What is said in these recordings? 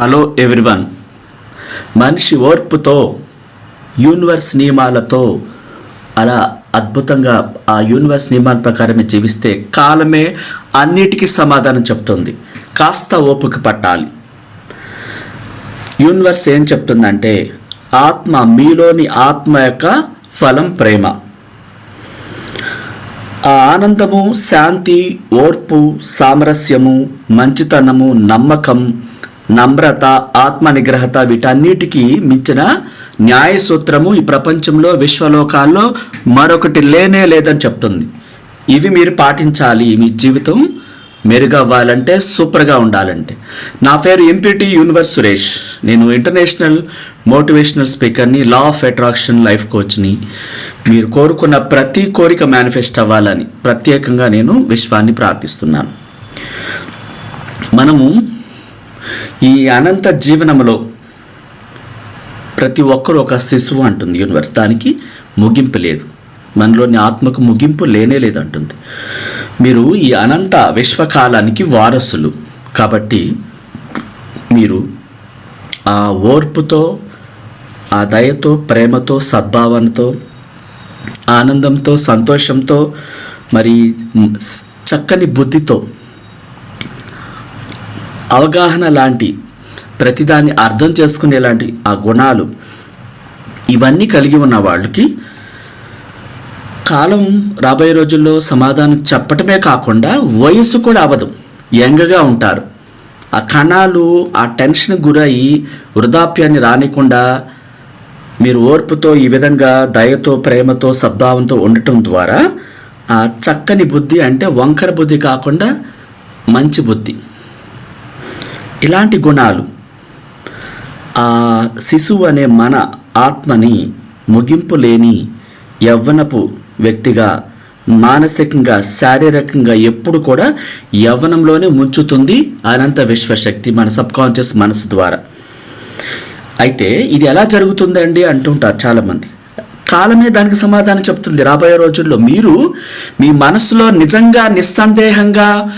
Hello everyone. మనిషి ఓర్పుతో universe నియమాలతో అలా అద్భుతంగా ఆ యూనివర్స్ నియమాల ప్రకారమే జీవిస్తే కాలమే అన్నిటికీ సమాధానం చెప్తుంది. కాస్త ఓపిక పట్టాలి. యూనివర్స్ ఏం చెప్తుందంటే ఆత్మ మీలోని ఆత్మ యొక్క ఫలం ప్రేమ. ఆ ఆనందము శాంతి ఓర్పు సామరస్యము మంచితనము నమ్మకం నమ్రత ఆత్మ నిగ్రహత వీటన్నిటికీ మించిన న్యాయ సూత్రము ఈ ప్రపంచంలో విశ్వలోకాల్లో మరొకటి లేనే లేదని చెప్తుంది. ఇవి మీరు పాటించాలి మీ జీవితం. మెరుగవ్వాలంటే సూపర్గా ఉండాలంటే. నా పేరు ఎంపీటీ యూనివర్స్ సురేష్. నేను ఇంటర్నేషనల్ మోటివేషనల్ స్పీకర్ని లా ఆఫ్ అట్రాక్షన్ లైఫ్ కోచ్ని. మీరు కోరుకున్న ప్రతి కోరిక మేనిఫెస్ట్ అవ్వాలని ప్రత్యేకంగా నేను విశ్వాన్ని ప్రార్థిస్తున్నాను. మనము ఈ అనంత జీవనంలో ప్రతి ఒక్కరు ఒక శిశువు అంటుంది యూనివర్స్ దానికి ముగింపు లేదు. మనలోని ఆత్మకు ముగింపు లేనే లేదు అంటుంది. మీరు ఈ అనంత విశ్వకాలానికి వారసులు. కాబట్టి మీరు ఆ ఓర్పుతో ఆ దయతో ప్రేమతో సద్భావనతో ఆనందంతో సంతోషంతో మరి చక్కని బుద్ధితో అవగాహన లాంటి ప్రతిదాన్ని అర్థం చేసుకునేలాంటి ఆ గుణాలు ఇవన్నీ కలిగి ఉన్న వాళ్ళకి కాలం రాబోయే రోజుల్లో సమాధానం చెప్పటమే కాకుండా వయసు కూడా అవ్వదు. యంగ్గా ఉంటారు. ఆ కణాలు ఆ టెన్షన్ గురయి వృధాప్యాన్ని రానికుండా మీరు ఓర్పుతో ఈ విధంగా దయతో ప్రేమతో సద్భావంతో ఉండటం ద్వారా ఆ చక్కని బుద్ధి అంటే వంకర బుద్ధి కాకుండా మంచి బుద్ధి. ఇలాంటి గుణాలు. ఆ శిశువు అనే మన ఆత్మని ముగింపు లేని యవ్వనపు వ్యక్తిగా మానసికంగా శారీరకంగా ఎప్పుడు కూడా యవ్వనంలోనే ముంచుతుంది అనంత విశ్వశక్తి మన సబ్కాన్షియస్ మనసు ద్వారా. అయితే ఇది ఎలా జరుగుతుందండి అంటుంటారు చాలామంది. కాలమే దానికి సమాధానం చెప్తుంది. రాబోయే రోజుల్లో మీరు మీ మనసులో నిజంగా నిస్సందేహంగా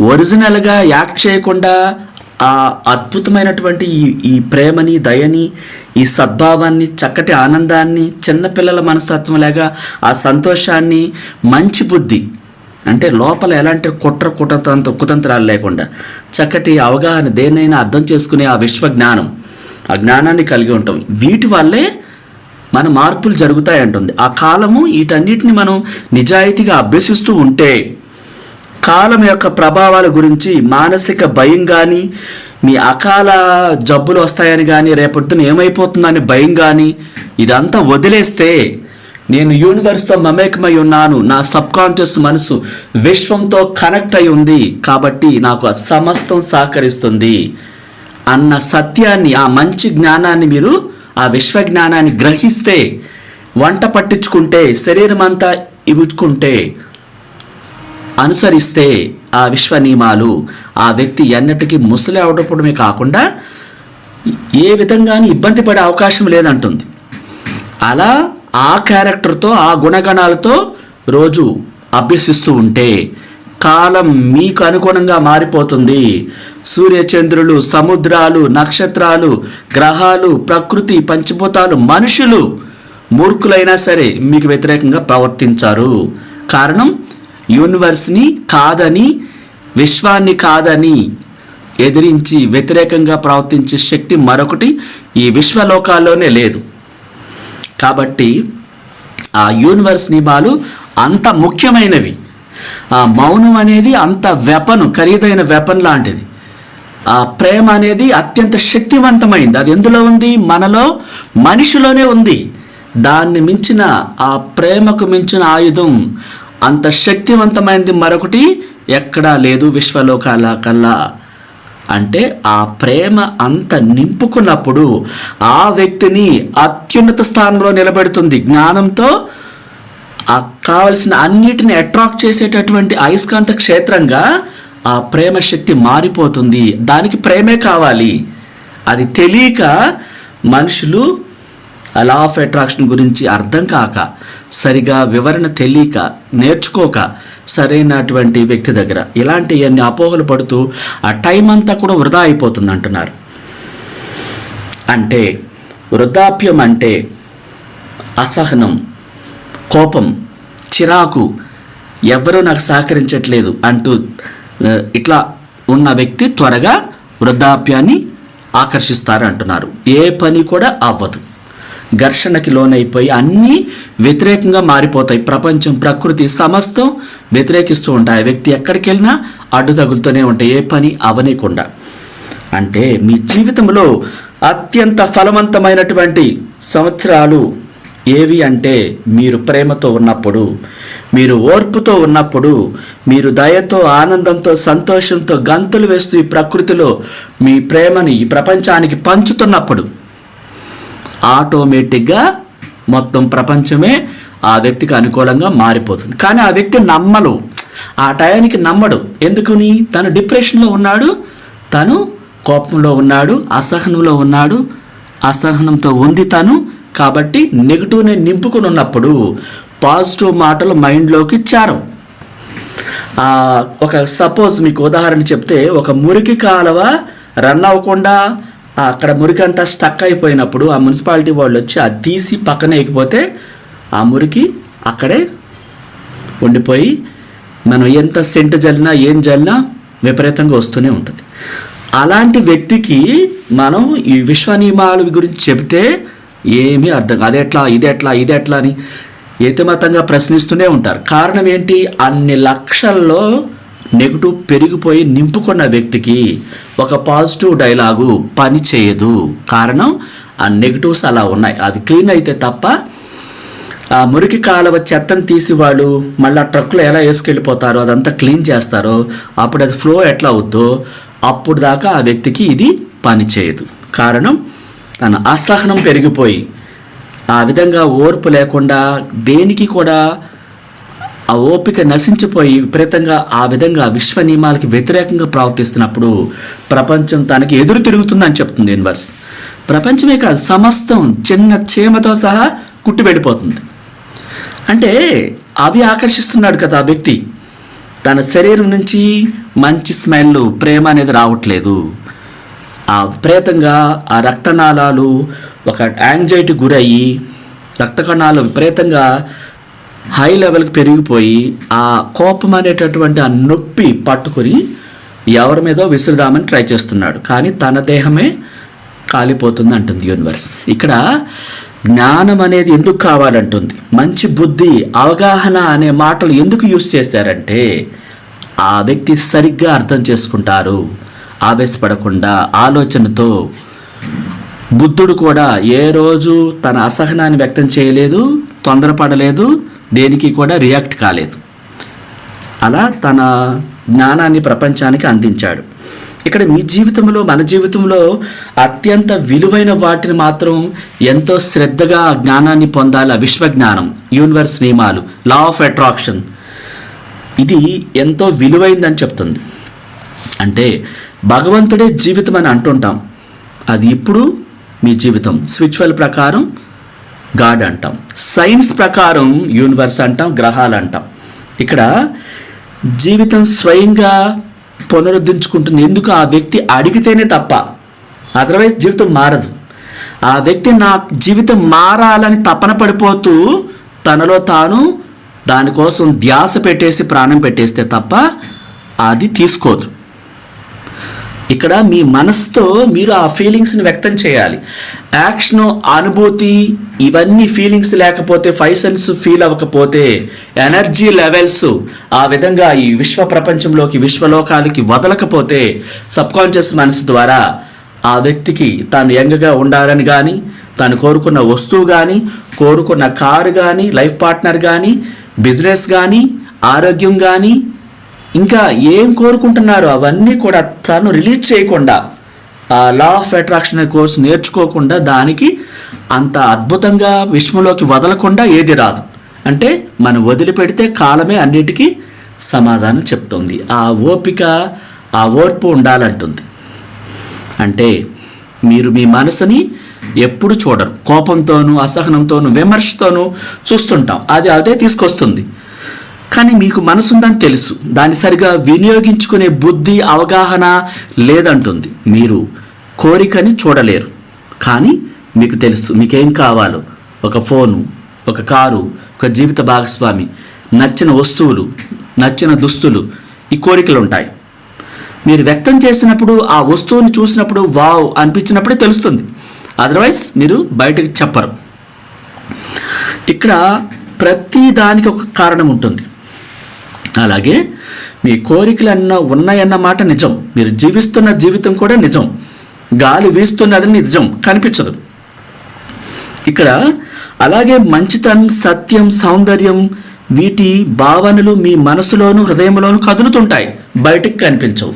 ఒరిజినల్గా యాక్ట్ చేయకుండా ఆ అద్భుతమైనటువంటి ఈ ఈ ప్రేమని దయని ఈ సద్భావాన్ని చక్కటి ఆనందాన్ని చిన్నపిల్లల మనస్తత్వం లాగా ఆ సంతోషాన్ని మంచి బుద్ధి అంటే లోపల ఎలాంటి కుట్ర కుటతంత కుతంత్రాలు లేకుండా చక్కటి అవగాహన దేన్నైనా అర్థం చేసుకునే ఆ విశ్వ జ్ఞానం ఆ జ్ఞానాన్ని కలిగి ఉంటాం. వీటి వల్లే మన మార్పులు జరుగుతాయి అంటుంది ఆ కాలము వీటన్నిటిని మనం నిజాయితీగా అభ్యసిస్తూ ఉంటే కాలం యొక్క ప్రభావాల గురించి మానసిక భయం కానీ మీ అకాల జబ్బులు వస్తాయని కానీ రేపొద్దున ఏమైపోతుందని భయం కానీ ఇదంతా వదిలేస్తే నేను యూనివర్స్తో మమేకమై ఉన్నాను. నా సబ్ కాన్షియస్ మనసు విశ్వంతో కనెక్ట్ అయి ఉంది. కాబట్టి నాకు సమస్తం సహకరిస్తుంది. అన్న సత్యాన్ని ఆ మంచి జ్ఞానాన్ని మీరు ఆ విశ్వ జ్ఞానాన్ని గ్రహిస్తే వంట పట్టించుకుంటే శరీరం అంతా ఇవ్వుకుంటే అనుసరిస్తే ఆ విశ్వ నియమాలు ఆ వ్యక్తి ఎన్నటికీ ముసలి అవడపడమే కాకుండా ఏ విధంగాని ఇబ్బంది పడే అవకాశం లేదంటుంది. అలా ఆ క్యారెక్టర్తో ఆ గుణగణాలతో రోజు అభ్యసిస్తూ ఉంటే కాలం మీకు అనుగుణంగా మారిపోతుంది. సూర్యచంద్రులు సముద్రాలు నక్షత్రాలు గ్రహాలు ప్రకృతి పంచభూతాలు మనుషులు మూర్ఖులైనా సరే మీకు వ్యతిరేకంగా ప్రవర్తించారు. కారణం యూనివర్స్ని కాదని విశ్వాన్ని కాదని ఎదిరించి వ్యతిరేకంగా ప్రవర్తించే శక్తి మరొకటి ఈ విశ్వలోకాల్లోనే లేదు. కాబట్టి ఆ యూనివర్స్ నియమాలు అంత ముఖ్యమైనవి. ఆ మౌనం అనేది అంత వెపను ఖరీదైన వెపన్ లాంటిది. ఆ ప్రేమ అనేది అత్యంత శక్తివంతమైంది. అది ఎందులో ఉంది? మనలో మనిషిలోనే ఉంది. దాన్ని మించిన ఆ ప్రేమకు మించిన ఆయుధం అంత శక్తివంతమైనది మరొకటి ఎక్కడా లేదు విశ్వలోకాల కల్లా. అంటే ఆ ప్రేమ అంత నింపుకున్నప్పుడు ఆ వ్యక్తిని అత్యున్నత స్థానంలో నిలబెడుతుంది. జ్ఞానంతో ఆ కావలసిన అన్నిటిని అట్రాక్ట్ చేసేటటువంటి అయస్కాంత క్షేత్రంగా ఆ ప్రేమ శక్తి మారిపోతుంది. దానికి ప్రేమే కావాలి. అది తెలియక మనుషులు లా ఆఫ్ అట్రాక్షన్ గురించి అర్థం కాక సరిగా వివరణ తెలియక నేర్చుకోక సరైనటువంటి వ్యక్తి దగ్గర ఇలాంటి అన్ని అపోహలు పడుతూ ఆ టైం అంతా కూడా వృధా అయిపోతుంది అంటున్నారు అంటే వృద్ధాప్యం అంటే అసహనం కోపం చిరాకు ఎవరూ నాకు సహకరించట్లేదు అంటూ ఇట్లా ఉన్న వ్యక్తి త్వరగా వృద్ధాప్యాన్ని ఆకర్షిస్తారు అంటున్నారు ఏ పని కూడా అవ్వదు. ఘర్షణకి లోనైపోయి అన్నీ వ్యతిరేకంగా మారిపోతాయి. ప్రపంచం ప్రకృతి సమస్తం వ్యతిరేకిస్తూ ఉంటాయి. ఆ వ్యక్తి ఎక్కడికి వెళ్ళినా అడ్డు తగులుతూనే ఉంటాయి. ఏ పని అవనీయకుండా. అంటే మీ జీవితంలో అత్యంత ఫలవంతమైనటువంటి సంవత్సరాలు ఏవి అంటే మీరు ప్రేమతో ఉన్నప్పుడు మీరు ఓర్పుతో ఉన్నప్పుడు మీరు దయతో ఆనందంతో సంతోషంతో గంతులు వేస్తూ ఈ ప్రకృతిలో మీ ప్రేమని ఈ ప్రపంచానికి పంచుతున్నప్పుడు ఆటోమేటిక్గా మొత్తం ప్రపంచమే ఆ వ్యక్తికి అనుకూలంగా మారిపోతుంది. కానీ ఆ వ్యక్తి నమ్మలు ఆ టయానికి నమ్మడు. ఎందుకుని? తను డిప్రెషన్లో ఉన్నాడు. తను కోపంలో ఉన్నాడు. అసహనంలో ఉన్నాడు. అసహనంతో ఉంది తను. కాబట్టి నెగిటివ్ని నింపుకుని ఉన్నప్పుడు పాజిటివ్ మాటలు మైండ్లోకి చేరం ఒక సపోజ్ మీకు ఉదాహరణ చెప్తే ఒక మురికి కాలువ రన్ అవ్వకుండా అక్కడ మురికి అంతా స్టక్ అయిపోయినప్పుడు ఆ మున్సిపాలిటీ వాళ్ళు వచ్చి అది తీసి పక్కన ఎక్కిపోతే ఆ మురికి అక్కడే ఉండిపోయి మనం ఎంత సెంటు జల్లినా ఏం జల్లినా విపరీతంగా వస్తూనే ఉంటుంది. అలాంటి వ్యక్తికి మనం ఈ విశ్వ నియమాల గురించి చెబితే ఏమీ అర్థం కాదు. అదెట్లా ఇదెట్లా ఇదెట్లా అని ఏతమతంగా ప్రశ్నిస్తూనే ఉంటారు. కారణం ఏంటి? అన్ని లక్షల్లో నెగిటివ్ పెరిగిపోయి నింపుకున్న వ్యక్తికి ఒక పాజిటివ్ డైలాగు పని చేయదు. కారణం ఆ నెగిటివ్స్ అలా ఉన్నాయి. అవి క్లీన్ అయితే తప్ప ఆ మురికి కాలువ చెత్తను తీసి వాళ్ళు మళ్ళీ ట్రక్కులో ఎలా వేసుకెళ్ళిపోతారో అదంతా క్లీన్ చేస్తారో అప్పుడు అది ఫ్లో ఎట్లా అవుద్దో అప్పుడు దాకా ఆ వ్యక్తికి ఇది పనిచేయదు కారణం తన అసహనం పెరిగిపోయి ఆ విధంగా ఓర్పు లేకుండా దేనికి కూడా ఆ ఓపిక నశించిపోయి విపరీతంగా ఆ విధంగా విశ్వ నియమాలకి వ్యతిరేకంగా ప్రవర్తిస్తున్నప్పుడు ప్రపంచం తనకి ఎదురు తిరుగుతుందని చెప్తుంది యూనివర్స్ ప్రపంచమే కాదు సమస్తం చిన్న చీమతో సహా కుట్టి వెళ్ళిపోతుంది అంటే అవి ఆకర్షిస్తున్నాడు కదా ఆ వ్యక్తి. తన శరీరం నుంచి మంచి స్మెల్ ప్రేమ అనేది రావట్లేదు. ఆ విపరీతంగా ఆ రక్తనాళాలు ఒక యాంగ్జైటీ గురయ్యి రక్త కణాలు విపరీతంగా హై లెవెల్కి పెరిగిపోయి ఆ కోపం అనేటటువంటి ఆ నొప్పి పట్టుకుని ఎవరి మీదో విసురుదామని ట్రై చేస్తున్నాడు. కానీ తన దేహమే కాలిపోతుంది అంటుంది యూనివర్స్ ఇక్కడ జ్ఞానం అనేది ఎందుకు కావాలంటుంది? మంచి బుద్ధి అవగాహన అనే మాటలు ఎందుకు యూస్ చేశారంటే ఆ వ్యక్తి సరిగ్గా అర్థం చేసుకుంటారు. ఆవేశపడకుండా ఆలోచనతో. బుద్ధుడు కూడా ఏ రోజు తన అసహనాన్ని వ్యక్తం చేయలేదు తొందరపడలేదు దేనికి కూడా రియాక్ట్ కాలేదు. అలా తన జ్ఞానాన్ని ప్రపంచానికి అందించాడు. ఇక్కడ మీ జీవితంలో మన జీవితంలో అత్యంత విలువైన వాటిని మాత్రం ఎంతో శ్రద్ధగా జ్ఞానాన్ని పొందాలి విశ్వజ్ఞానం యూనివర్స్ నియమాలు లా ఆఫ్ అట్రాక్షన్ ఇది ఎంతో విలువైందని చెప్తుంది. అంటే భగవంతుడే జీవితం అని అంటుంటాం. అది ఇప్పుడు మీ జీవితం. స్పిరిచువల్ ప్రకారం గాడ్ అంటాం. సైన్స్ ప్రకారం యూనివర్స్ అంటాం గ్రహాలు అంటాం. ఇక్కడ జీవితం స్వయంగా పునరుద్ధరించుకుంటుంది. ఎందుకు? ఆ వ్యక్తి అడిగితేనే తప్ప. అదర్వైజ్ జీవితం మారదు. ఆ వ్యక్తి నా జీవితం మారాలని తపన పడిపోతూ తనలో తాను దానికోసం ధ్యాస పెట్టేసి ప్రాణం పెట్టేస్తే తప్ప అది తీసుకోదు. ఇక్కడ మీ మనసుతో మీరు ఆ ఫీలింగ్స్ని వ్యక్తం చేయాలి. యాక్షన్ అనుభూతి ఇవన్నీ ఫీలింగ్స్ లేకపోతే ఫైవ్ సెన్స్ ఫీల్ అవ్వకపోతే ఎనర్జీ లెవెల్స్ ఆ విధంగా ఈ విశ్వ ప్రపంచంలోకి విశ్వలోకాలకి వదలకపోతే సబ్కాన్షియస్ మనసు ద్వారా ఆ వ్యక్తికి తాను యంగ్గా ఉండాలని కానీ తాను కోరుకున్న వస్తువు కానీ కోరుకున్న కారు కానీ లైఫ్ పార్ట్నర్ కానీ బిజినెస్ కానీ ఆరోగ్యం కానీ ఇంకా ఏం కోరుకుంటున్నారో అవన్నీ కూడా తను రిలీజ్ చేయకుండా ఆ లా ఆఫ్ అట్రాక్షన్ కోర్స్ నేర్చుకోకుండా దానికి అంత అద్భుతంగా విశ్వంలోకి వదలకుండా ఏది రాదు. అంటే మనం వదిలిపెడితే కాలమే అన్నిటికీ సమాధానం చెప్తుంది. ఆ ఓపిక ఆ ఓర్పు ఉండాలంటుంది. అంటే మీరు మీ మనసుని ఎప్పుడు చూడరు. కోపంతోనూ అసహనంతోనూ విమర్శతోనూ చూస్తుంటాం. అది అదే తీసుకొస్తుంది. కానీ మీకు మనసుందని తెలుసు. దాన్ని సరిగా వినియోగించుకునే బుద్ధి అవగాహన లేదంటుంది. మీరు కోరికని చూడలేరు. కానీ మీకు తెలుసు మీకేం కావాలో. ఒక ఫోను ఒక కారు ఒక జీవిత భాగస్వామి నచ్చిన వస్తువులు నచ్చిన దుస్తులు ఈ కోరికలు ఉంటాయి మీరు వ్యక్తం చేసినప్పుడు ఆ వస్తువుని చూసినప్పుడు వావ్ అనిపించినప్పుడే తెలుస్తుంది. అదర్వైజ్ మీరు బయటకు చెప్పరు. ఇక్కడ ప్రతి దానికి ఒక కారణం ఉంటుంది అలాగే మీ కోరికలన్న ఉన్నాయన్న మాట నిజం. మీరు జీవిస్తున్న జీవితం కూడా నిజం. గాలి వీస్తున్నది నిజం. కనిపించదు. ఇక్కడ అలాగే మంచితనం సత్యం సౌందర్యం వీటి భావనలు మీ మనసులోను హృదయంలోను కదులుతుంటాయి. బయటికి కనిపించవు.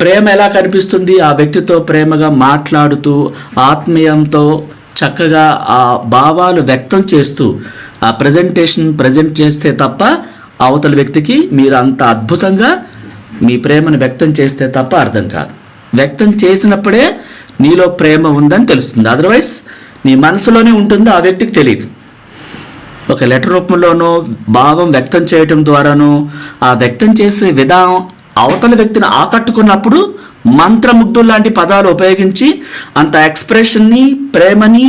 ప్రేమ ఎలా కనిపిస్తుంది? ఆ వ్యక్తితో ప్రేమగా మాట్లాడుతూ ఆత్మీయంతో చక్కగా ఆ భావాలు వ్యక్తం చేస్తూ ఆ ప్రజెంటేషన్ ప్రజెంట్ చేస్తే తప్ప అవతల వ్యక్తికి మీరు అంత అద్భుతంగా మీ ప్రేమను వ్యక్తం చేస్తే తప్ప అర్థం కాదు. వ్యక్తం చేసినప్పుడే నీలో ప్రేమ ఉందని తెలుస్తుంది. అదర్వైజ్ నీ మనసులోనే ఉంటుందో ఆ వ్యక్తికి తెలియదు ఒక లెటర్ రూపంలోనో భావం వ్యక్తం చేయటం ద్వారానో ఆ వ్యక్తం చేసే విధానం అవతల వ్యక్తిని ఆకట్టుకున్నప్పుడు మంత్రముగ్ధు లాంటి పదాలు ఉపయోగించి అంత ఎక్స్ప్రెషన్ని ప్రేమని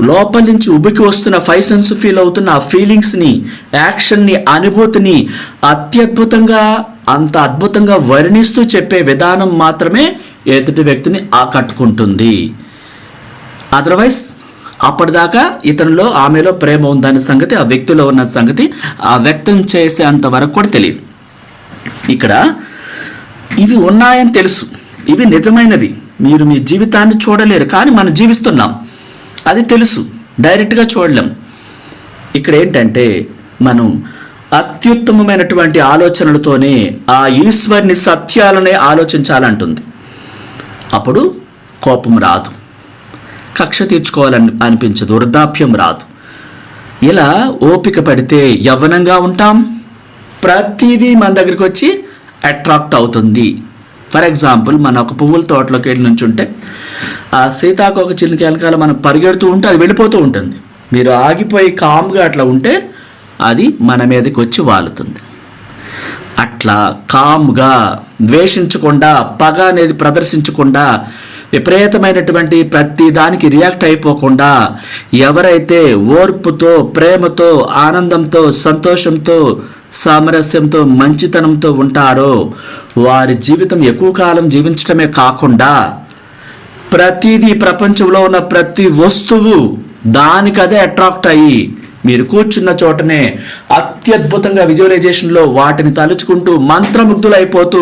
లోపల నుంచి ఉబికి వస్తున్న ఫైవ్ సెన్స్ ఫీల్ అవుతున్న ఆ ఫీలింగ్స్ని యాక్షన్ని అనుభూతిని అత్యద్భుతంగా అంత అద్భుతంగా వర్ణిస్తూ చెప్పే విధానం మాత్రమే ఎదుటి వ్యక్తిని ఆకట్టుకుంటుంది. అదర్వైజ్ అప్పటిదాకా ఇతనిలో ఆమెలో ప్రేమ ఉందనే సంగతి ఆ వ్యక్తిలో ఉన్న సంగతి ఆ వ్యక్తం చేసే అంత వరకు కూడా తెలియదు. ఇక్కడ ఇవి ఉన్నాయని తెలుసు. ఇవి నిజమైనవి. మీరు మీ జీవితాన్ని చూడలేరు కానీ మనం జీవిస్తున్నాం. అది తెలుసు. డైరెక్ట్గా చూడలేం. ఇక్కడ ఏంటంటే మనం అత్యుత్తమమైనటువంటి ఆలోచనలతోనే ఆ ఈశ్వరుని సత్యాలనే ఆలోచించాలంటుంది. అప్పుడు కోపం రాదు. కక్ష తీర్చుకోవాలని అనిపించదు. వృద్ధాప్యం రాదు. ఇలా ఓపిక పడితే యవ్వనంగా ఉంటాం. ప్రతిదీ మన దగ్గరికి వచ్చి అట్రాక్ట్ అవుతుంది. ఫర్ ఎగ్జాంపుల్ మన ఒక పువ్వుల తోటలోకి వెళ్ళి నుంచుంటే ఆ సీతాకోక చిలుక వెనకాల మనం పరిగెడుతూ ఉంటే అది వెళ్ళిపోతూ ఉంటుంది. మీరు ఆగిపోయి కామ్గా అట్లా ఉంటే అది మన మీదకి వచ్చి వాలుతుంది. అట్లా కామ్గా ద్వేషించకుండా పగ అనేది ప్రదర్శించకుండా విపరీతమైనటువంటి ప్రతి దానికి రియాక్ట్ అయిపోకుండా ఎవరైతే ఓర్పుతో ప్రేమతో ఆనందంతో సంతోషంతో సామరస్యంతో మంచితనంతో ఉంటారో వారి జీవితం ఎక్కువ కాలం జీవించడమే కాకుండా ప్రతిదీ ప్రపంచంలో ఉన్న ప్రతి వస్తువు దానికదే అట్రాక్ట్ అయ్యి మీరు కూర్చున్న చోటనే అత్యద్భుతంగా విజువలైజేషన్లో వాటిని తలుచుకుంటూ మంత్రముగ్ధులైపోతూ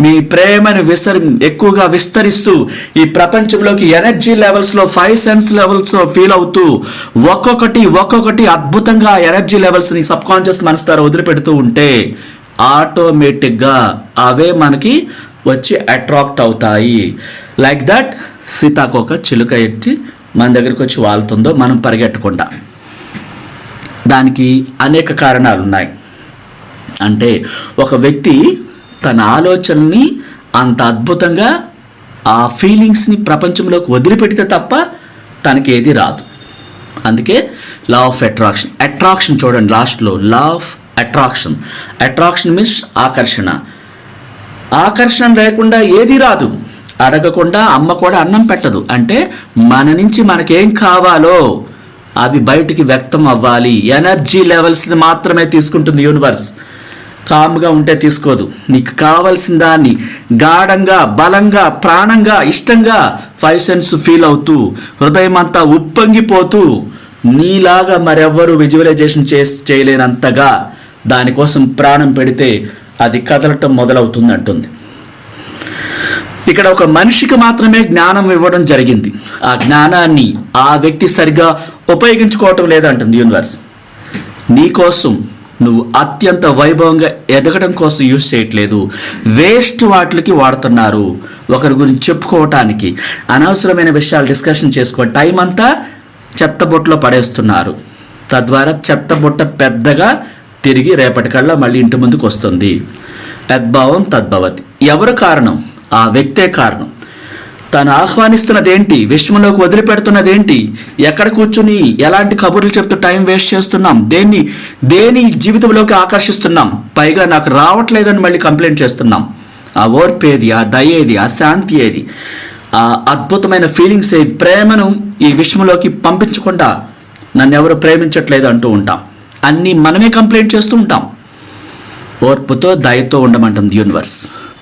మీ ప్రేమను విసరి ఎక్కువగా విస్తరిస్తూ ఈ ప్రపంచంలోకి ఎనర్జీ లెవెల్స్లో ఫైవ్ సెన్స్ లెవెల్స్లో ఫీల్ అవుతూ ఒక్కొక్కటి ఒక్కొక్కటి అద్భుతంగా ఎనర్జీ లెవెల్స్ని సబ్ కాన్షియస్ మనసు ద్వారా వదిలిపెడుతూ ఉంటే ఆటోమేటిక్గా అవే మనకి వచ్చి అట్రాక్ట్ అవుతాయి. లైక్ దట్ సీతాకోక చిలుక ఎత్తి మన దగ్గరికి వచ్చి వాళ్తుందో మనం పరిగెట్టకుండా. దానికి అనేక కారణాలు ఉన్నాయి అంటే ఒక వ్యక్తి తన ఆలోచనని అంత అద్భుతంగా ఆ ఫీలింగ్స్ని ప్రపంచంలోకి వదిలిపెడితే తప్ప తనకి ఏది రాదు. అందుకే లా ఆఫ్ అట్రాక్షన్ అట్రాక్షన్ చూడండి లాస్ట్లో law of attraction attraction means ఆకర్షణ. ఆకర్షణ లేకుండా ఏది రాదు. అడగకుండా అమ్మ కూడా అన్నం పెట్టదు. అంటే మన నుంచి మనకేం కావాలో అవి బయటికి వ్యక్తం అవ్వాలి. ఎనర్జీ లెవెల్స్ని మాత్రమే తీసుకుంటుంది యూనివర్స్. కామ్గా ఉంటే తీసుకోదు. నీకు కావలసిన దాన్ని గాఢంగా బలంగా ప్రాణంగా ఇష్టంగా ఫైవ్ సెన్స్ ఫీల్ అవుతూ హృదయం అంతా ఉప్పొంగిపోతూ నీలాగా మరెవ్వరూ విజువలైజేషన్ చేసి చేయలేనంతగా దానికోసం ప్రాణం పెడితే అది కదలటం మొదలవుతుంది అంటుంది ఇక్కడ ఒక మనిషికి మాత్రమే జ్ఞానం ఇవ్వడం జరిగింది. ఆ జ్ఞానాన్ని ఆ వ్యక్తి సరిగ్గా ఉపయోగించుకోవటం లేదంటుంది యూనివర్స్. నీకోసం నువ్వు అత్యంత వైభవంగా ఎదగడం కోసం యూజ్ చేయట్లేదు. వేస్ట్ వాటికి వాడుతున్నారు. ఒకరి గురించి చెప్పుకోవటానికి అనవసరమైన విషయాలు డిస్కషన్ చేసుకో టైం అంతా చెత్తబొట్టలో పడేస్తున్నారు. తద్వారా చెత్తబుట్ట పెద్దగా తిరిగి రేపటికల్లా మళ్ళీ ఇంటి ముందుకు వస్తుంది. తద్భావం తద్భవతి. ఎవరు కారణం? ఆ వ్యక్తే కారణం. తను ఆహ్వానిస్తున్నదేంటి? విశ్వంలోకి వదిలిపెడుతున్నదేంటి? ఎక్కడ కూర్చుని ఎలాంటి కబుర్లు చెప్తూ టైం వేస్ట్ చేస్తున్నాం? దేన్ని దేని జీవితంలోకి ఆకర్షిస్తున్నాం? పైగా నాకు రావట్లేదని మళ్ళీ కంప్లైంట్ చేస్తున్నాం. ఆ ఓర్పు ఏది ఆ దయ ఏది ఆ శాంతి ఏది ఆ అద్భుతమైన ఫీలింగ్స్ ఏవి ప్రేమను ఈ విషయంలోకి పంపించకుండా నన్ను ఎవరు ప్రేమించట్లేదు అంటూ ఉంటాం. అన్నీ మనమే కంప్లైంట్ చేస్తూ ఉంటాం. ఓర్పుతో దయతో ఉండమంటుంది universe.